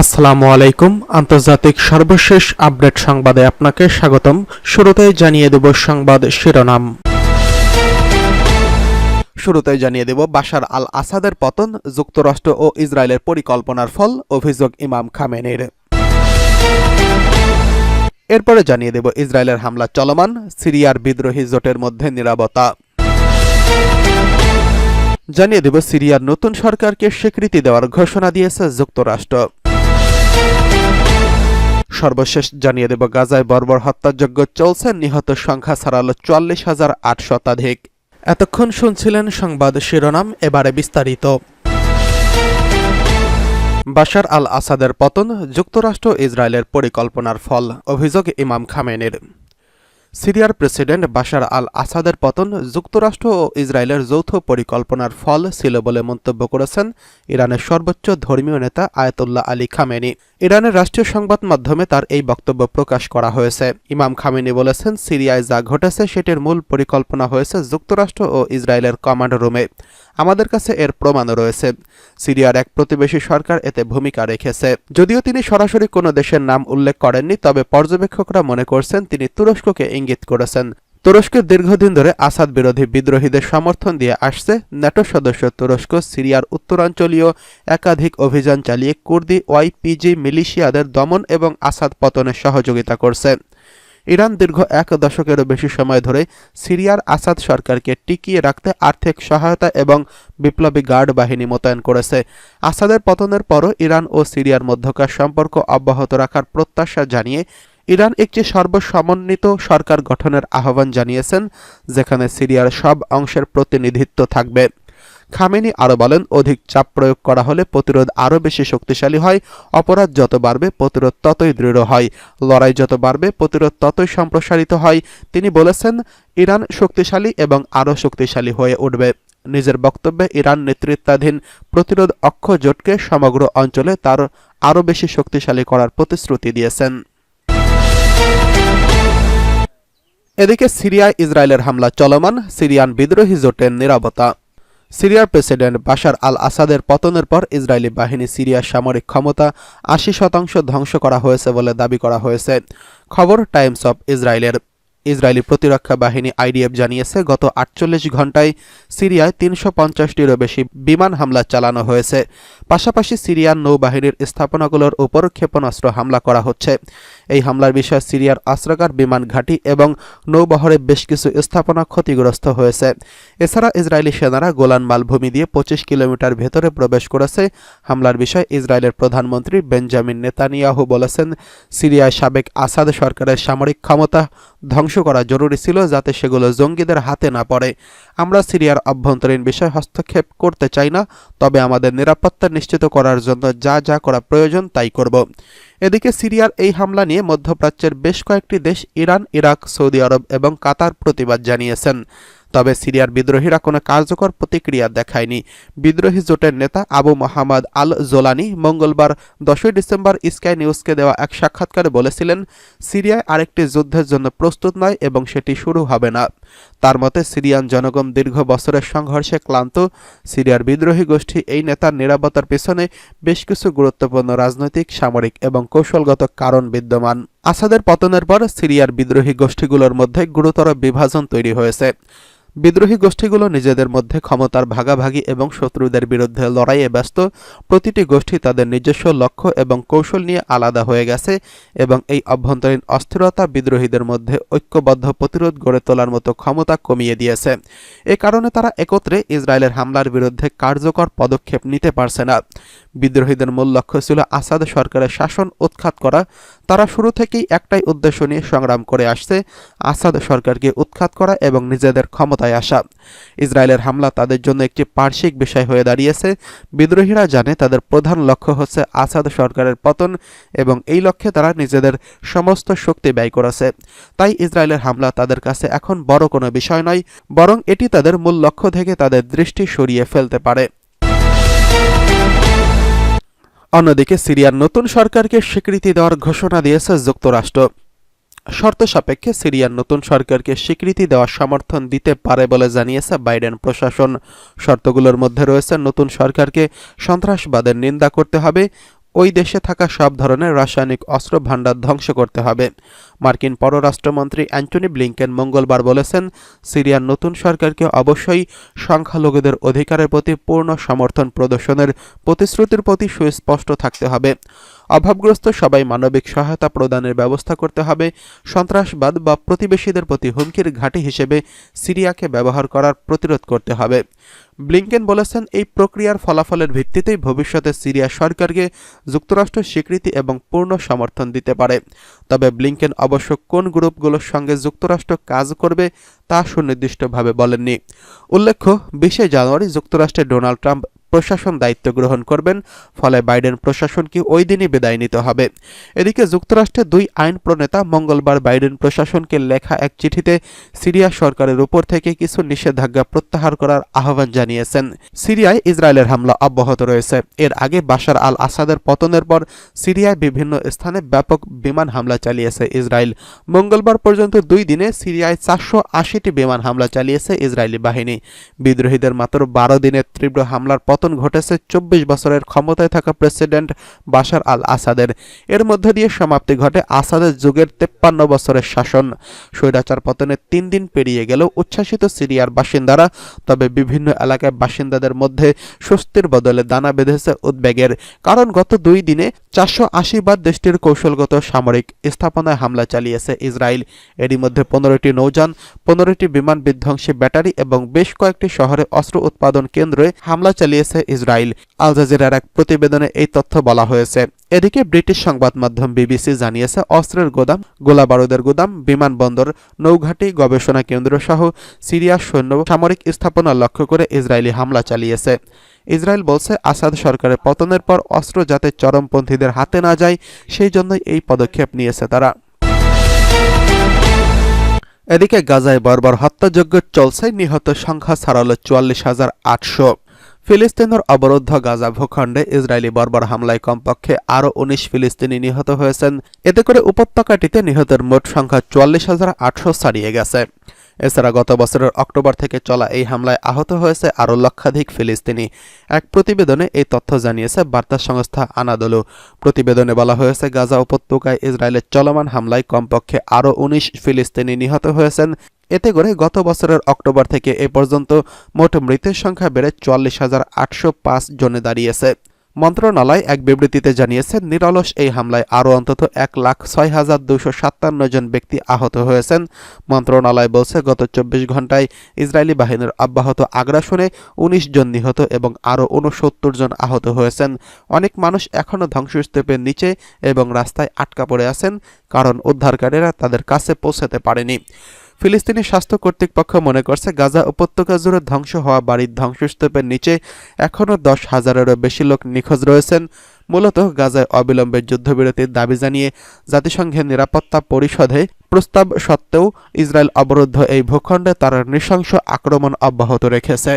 আসসালামু আলাইকুম। আন্তর্জাতিক সর্বশেষ আপডেট সংবাদে আপনাকে স্বাগতম। শুরুতেই জানিয়ে দেব সংবাদ শিরোনাম। শুরুতেই জানিয়ে দেব বাশার আল আসাদের পতন, যুক্তরাষ্ট্র ও ইসরায়েলের পরিকল্পনার ফল, অভিযোগ ইমাম খামেনির। এরপরে জানিয়ে দেব ইসরায়েলের হামলা চলমান, সিরিয়ার বিদ্রোহী জোটের মধ্যে নিরাপত্তা জানিয়ে দেব সিরিয়ার নতুন সরকারকে স্বীকৃতি দেওয়ার ঘোষণা দিয়েছে যুক্তরাষ্ট্র। সর্বশেষ জানিয়ে দেব, গাজায় বর্বর হত্যাযজ্ঞ চলছে, নিহত সংখ্যা ছাড়ালো চুয়াল্লিশ হাজার আট শতাধিক। এতক্ষণ শুনছিলেন সংবাদ শিরোনাম, এবারে বিস্তারিত। বাশার আল আসাদের পতন, যুক্তরাষ্ট্র ইসরায়েলের পরিকল্পনার ফল, অভিযোগ ইমাম খামেনের। সিরিয়ার প্রেসিডেন্ট বাশার আল আসাদের পতন যুক্তরাষ্ট্র ও ইসরায়েলের যৌথ পরিকল্পনার ফল ছিল বলে মন্তব্য করেছেন ইরানের সর্বোচ্চ ধর্মীয় নেতা আয়াতুল্লাহ আলী খামেনি। ইরানের রাষ্ট্রীয় সংবাদ মাধ্যমে তার এই বক্তব্য প্রকাশ করা হয়েছে। ইমাম খামেনি বলেছেন, সিরিয়ায় যা ঘটেছে সেটির মূল পরিকল্পনা হয়েছে যুক্তরাষ্ট্র ও ইসরায়েলের কমান্ড রুমে। আমাদের কাছে এর প্রমাণও রয়েছে। সিরিয়ার এক প্রতিবেশী সরকার এতে ভূমিকা রেখেছে। যদিও তিনি সরাসরি কোনো দেশের নাম উল্লেখ করেননি, তবে পর্যবেক্ষকরা মনে করছেন, তিনি তুরস্ককে ইঙ্গিত করেছেন। তুরস্কের দীর্ঘদিন ধরে আসাদ বিরোধী বিদ্রোহীদের সমর্থন দিয়ে আসছে ন্যাটো সদস্য তুরস্ক, সিরিয়ার উত্তরাঞ্চলীয় একাধিক অভিযান চালিয়ে কুর্দি ওয়াইপিজি মিলিশিয়াদের দমন এবং আসাদ পতনে সহযোগিতা করছে। ইরান দীর্ঘ এক দশকেরও বেশি সময় ধরে সিরিয়ার আসাদ সরকারকে টিকিয়ে রাখতে আর্থিক সহায়তা এবং বিপ্লবী গার্ড বাহিনী মোতায়েন করেছে। আসাদের পতনের পরও ইরান ও সিরিয়ার মধ্যকার সম্পর্ক অব্যাহত রাখার প্রত্যাশা জানিয়ে ইরান একটি সর্বসমন্বিত সরকার গঠনের আহ্বান জানিয়েছেন, যেখানে সিরিয়ার সব অংশের প্রতিনিধিত্ব থাকবে। খামেনি আরও বলেন, অধিক চাপ প্রয়োগ করা হলে প্রতিরোধ আরও বেশি শক্তিশালী হয়, অপরাধ যত বাড়বে, প্রতিরোধ ততই দৃঢ় হয়, লড়াই যত বাড়বে, প্রতিরোধ ততই সম্প্রসারিত হয়। তিনি বলেছেন, ইরান শক্তিশালী এবং আরও শক্তিশালী হয়ে উঠবে। নিজের বক্তব্যে ইরান নেতৃত্বাধীন প্রতিরোধ অক্ষ জোটকে সমগ্র অঞ্চলে তার আরও বেশি শক্তিশালী করার প্রতিশ্রুতি দিয়েছেন। এদিকে সিরিয়ায় ইসরায়েলের হামলা চলমান, সিরিয়ান বিদ্রোহী জোটের নিরাপত্তা। সিরিয়ার প্রেসিডেন্ট বাশার আল আসাদের পতনের পর ইসরায়েলি বাহিনী সিরিয়ার সামরিক ক্ষমতা আশি শতাংশ ধ্বংস করা হয়েছে বলে দাবি করা হয়েছে। খবর টাইমস অব ইসরায়েলের। ইসরায়েলি প্রতিরক্ষা বাহিনী আইডিএফ জানিয়েছে, গত আটচল্লিশ ঘন্টায় সিরিয়ায় তিনশো পঞ্চাশটিরও বেশি বিমান হামলা চালানো হয়েছে। পাশাপাশি সিরিয়ার নৌবাহিনীর স্থাপনাগুলোর উপর ক্ষেপণাস্ত্র হামলা করা হচ্ছে। এই হামলার বিষয়ে সিরিয়ার আশ্রগার বিমান ঘাঁটি এবং নৌবহরে বেশ কিছু স্থাপনা ক্ষতিগ্রস্ত হয়েছে। এছাড়া ইসরায়েলি সেনারা গোলান মালভূমি দিয়ে পঁচিশ কিলোমিটার ভেতরে প্রবেশ করেছে। হামলার বিষয়ে ইসরায়েলের প্রধানমন্ত্রী বেঞ্জামিন নেতানিয়াহু বলেছেন, সিরিয়ায় সাবেক আসাদ সরকারের সামরিক ক্ষমতা ধ্বংস করা জরুরি ছিল যাতে সেগুলো জঙ্গিদের হাতে না পড়ে। আমরা সিরিয়ার অভ্যন্তরীণ বিষয় হস্তক্ষেপ করতে চাই না, তবে আমাদের নিরাপত্তা নিশ্চিত করার জন্য যা যা করা প্রয়োজন তাই করব। এদিকে সিরিয়ার এই হামলা নিয়ে মধ্যপ্রাচ্যের বেশ কয়েকটি দেশ ইরান, ইরাক, সৌদি আরব এবং কাতার প্রতিবাদ জানিয়েছেন। তবে সিরিয়ার বিদ্রোহীরা কোনো কার্যকর প্রতিক্রিয়া দেখায়নি। বিদ্রোহী জোটের নেতা আবু মোহাম্মদ আল জোলানি মঙ্গলবার দশই ডিসেম্বর স্কাই নিউজকে দেওয়া এক সাক্ষাৎকারে বলেছিলেন, সিরিয়ায় আরেকটি যুদ্ধের জন্য প্রস্তুত নয় এবং সেটি শুরু হবে না। তার মতে, সিরিয়ান জনগণ দীর্ঘ বছরের সংঘর্ষে ক্লান্ত। সিরিয়ার বিদ্রোহী গোষ্ঠী এই নেতার নিরাপত্তার পেছনে বেশ কিছু গুরুত্বপূর্ণ রাজনৈতিক, সামরিক এবং কৌশলগত কারণ বিদ্যমান। আসাদের পতনের পর সিরিয়ার বিদ্রোহী গোষ্ঠীগুলোর মধ্যে গুরুতর বিভাজন তৈরি হয়েছে। বিদ্রোহী গোষ্ঠীগুলো নিজেদের মধ্যে ক্ষমতার ভাগাভাগি এবং শত্রুদের বিরুদ্ধে লড়াইয়ে ব্যস্ত। প্রতিটি গোষ্ঠী তাদের নিজস্ব লক্ষ্য এবং কৌশল নিয়ে আলাদা হয়ে গেছে এবং এই অভ্যন্তরীণ অস্থিরতা বিদ্রোহীদের মধ্যে ঐক্যবদ্ধ প্রতিরোধ গড়ে তোলার মতো ক্ষমতা কমিয়ে দিয়েছে। এ কারণে তারা একত্রে ইসরায়েলের হামলার বিরুদ্ধে কার্যকর পদক্ষেপ নিতে পারছে না। বিদ্রোহীদের মূল লক্ষ্য ছিল আসাদ সরকারের শাসন উৎখাত করা। তারা শুরু থেকেই একটাই উদ্দেশ্য নিয়ে সংগ্রাম করে আসছে। আসাদ সরকারকে উৎখাত করা এবং নিজেদের ক্ষমতায় আসা ইসরায়েলের হামলা তাদের জন্য একটি পার্শ্বিক বিষয় হয়ে দাঁড়িয়েছে। বিদ্রোহীরা জানে তাদের প্রধান লক্ষ্য হচ্ছে আসাদ সরকারের পতন এবং এই লক্ষ্যে তারা নিজেদের সমস্ত শক্তি ব্যয় করেছে। তাই ইসরায়েলের হামলা তাদের কাছে এখন বড় কোনো বিষয় নয়, বরং এটি তাদের মূল লক্ষ্য থেকে তাদের দৃষ্টি সরিয়ে ফেলতে পারে। অন্যদিকে সিরিয়ার নতুন সরকারকে স্বীকৃতি দেওয়ার ঘোষণা দিয়েছে যুক্তরাষ্ট্র। শর্ত সাপেক্ষে সিরিয়ার নতুন সরকারকে স্বীকৃতি দেওয়ার সমর্থন দিতে পারে বলে জানিয়েছে বাইডেন প্রশাসন। শর্তগুলোর মধ্যে রয়েছে, নতুন সরকারকে সন্ত্রাসবাদের নিন্দা করতে হবে, ওই দেশে থাকা সব ধরনের রাসায়নিক অস্ত্র ভাণ্ডার ধ্বংস করতে হবে। মার্কিন পররাষ্ট্রমন্ত্রী অ্যান্টনি ব্লিংকেন মঙ্গলবার বলেছেন, সিরিয়ার নতুন সরকারকে অবশ্যই সংখ্যালঘুদের অধিকারের প্রতি পূর্ণ সমর্থন প্রদর্শনের প্রতিশ্রুতির প্রতি সুস্পষ্ট থাকতে হবে। অভাবগ্রস্ত সবাই মানবিক সহায়তা প্রদানের ব্যবস্থা করতে হবে। সন্ত্রাসবাদ বা প্রতিবেশীদের প্রতি হুমকির ঘাঁটি হিসেবে সিরিয়াকে ব্যবহার করার প্রতিরোধ করতে হবে। ব্লিংকেন বলেছেন, এই প্রক্রিয়ার ফলাফলের ভিত্তিতেই ভবিষ্যতে সিরিয়া সরকারকে যুক্তরাষ্ট্র স্বীকৃতি এবং পূর্ণ সমর্থন দিতে পারে। তবে ব্লিংকেন অবশ্য কোন গ্রুপগুলোর সঙ্গে যুক্তরাষ্ট্র কাজ করবে তা সুনির্দিষ্টভাবে বলেননি। উল্লেখ্য, বিশে জানুয়ারি যুক্তরাষ্ট্রে ডোনাল্ড ট্রাম্প প্রশাসন দায়িত্ব গ্রহণ করবেন, ফলে বাইডেন প্রশাসনকে ওই দিনই বিদায় নিতে হবে। এদিকে যুক্তরাষ্ট্রের দুই আইন প্রণেতা মঙ্গলবার বাইডেন প্রশাসনকে লেখা এক চিঠিতে সিরিয়া সরকারের উপর থেকে কিছু নিষেধাজ্ঞা প্রত্যাহার করার আহ্বান জানিয়েছেন। সিরিয়ায় ইসরায়েলের হামলা অব্যাহত রয়েছে। এর আগে বাশার আল আসাদের পতনের পর সিরিয়ায় বিভিন্ন স্থানে ব্যাপক বিমান হামলা চালিয়েছে ইসরায়েল। মঙ্গলবার পর্যন্ত দুই দিনে সিরিয়ায় চারশো আশিটি বিমান হামলা চালিয়েছে ইসরায়েলি বাহিনী। বিদ্রোহীদের মাত্র বারো দিনের তীব্র হামলার পতন ঘটেছে চব্বিশ বছরের ক্ষমতায় থাকা প্রেসিডেন্ট বাশার আল আসাদের এর মধ্য দিয়ে সমাপ্তি ঘটে আসাদের যুগের তেপ্পান্ন বছরের শাসন। স্বৈরাচার পতনের তিন দিন পেরিয়ে গেলেও উচ্ছ্বাসিত সিরিয়ার বাসিন্দারা, তবে বিভিন্ন এলাকায় বাসিন্দাদের মধ্যে স্বস্তির বদলে দানা বেঁধেছে উদ্বেগের। কারণ গত দুই দিনে চারশো আশি বার দেশটির কৌশলগত সামরিক স্থাপনায় হামলা চালিয়েছে ইসরায়েল। এরই মধ্যে পনেরোটি নৌযান, পনেরোটি বিমান বিধ্বংসী ব্যাটারি এবং বেশ কয়েকটি শহরে অস্ত্র উৎপাদন কেন্দ্রে হামলা চালিয়েছে ইসরায়েল। আল জাজিরার এক প্রতিবেদনে এই তথ্য বলা হয়েছে। এদিকে ব্রিটিশ সংবাদ মাধ্যম বিবিসি জানিয়েছে, অস্ত্রের গোদাম, গোলাবারুদের গোদাম, বিমানবন্দর, নৌঘাটি, গবেষণা কেন্দ্র সহ সিরিয়ার সৈন্য সামরিক স্থাপনা লক্ষ্য করে ইসরায়েলি হামলা চালিয়েছে। ইসরায়েল বলছে, আসাদ সরকারের পতনের পর অস্ত্র যাতে চরমপন্থীদের হাতে না যায়, সেই জন্যই এই পদক্ষেপ নিয়েছে তারা। এদিকে গাজায় বর্বর হত্যাযজ্ঞ চলছে, নিহত সংখ্যা ছাড়ালো চুয়াল্লিশ হাজার আটশো। ফিলিস্তিনের অবরুদ্ধ গাজা ভূখণ্ডে ইসরায়েলি বর্বর হামলায় কমপক্ষে আরও উনিশ ফিলিস্তিনি নিহত হয়েছেন। এতে করে উপত্যকাটিতে নিহতের মোট সংখ্যা চুয়াল্লিশ হাজার আটশো ছাড়িয়ে গেছে। এছাড়া গত বছরের অক্টোবর থেকে চলা এই হামলায় আহত হয়েছে আরও লক্ষাধিক ফিলিস্তিনি। এক প্রতিবেদনে এই তথ্য জানিয়েছে বার্তা সংস্থা আনাদলু। প্রতিবেদনে বলা হয়েছে, গাজা উপত্যকায় ইসরায়েলের চলমান হামলায় কমপক্ষে আরও উনিশ ফিলিস্তিনি নিহত হয়েছেন। এতে করে গত বছরের অক্টোবর থেকে এ পর্যন্ত মোট মৃতের সংখ্যা বেড়ে চুয়াল্লিশ হাজার আটশো পাঁচ জনে দাঁড়িয়েছে। মন্ত্রণালয় এক বিবৃতিতে জানিয়েছে, নিরলস এই হামলায় আরও অন্তত এক লাখ ছয় হাজার দুশো সাতান্ন জন ব্যক্তি আহত হয়েছেন। মন্ত্রণালয় বলছে, গত চব্বিশ ঘন্টায় ইসরায়েলি বাহিনীর অব্যাহত আগ্রাসনে উনিশ জন নিহত এবং আরও উনসত্তর জন আহত হয়েছেন। অনেক মানুষ এখনও ধ্বংসস্তূপের নিচে এবং রাস্তায় আটকা পড়ে আছেন, কারণ উদ্ধারকারীরা তাদের কাছে পৌঁছাতে পারেনি। ফিলিস্তিনি স্বাস্থ্য কর্তৃপক্ষ মনে করছে গাজা উপত্যকা জুড়ে ধ্বংস হওয়া বাড়ির ধ্বংসস্তূপের নিচে এখনও দশ হাজারেরও বেশি লোক নিখোঁজ রয়েছেন। মূলত গাজায় অবিলম্বে যুদ্ধবিরতির দাবি জানিয়ে জাতিসংঘের নিরাপত্তা পরিষদে প্রস্তাব সত্ত্বেও ইসরায়েল অবরুদ্ধ এই ভূখণ্ডে তারা নৃশংস আক্রমণ অব্যাহত রেখেছে।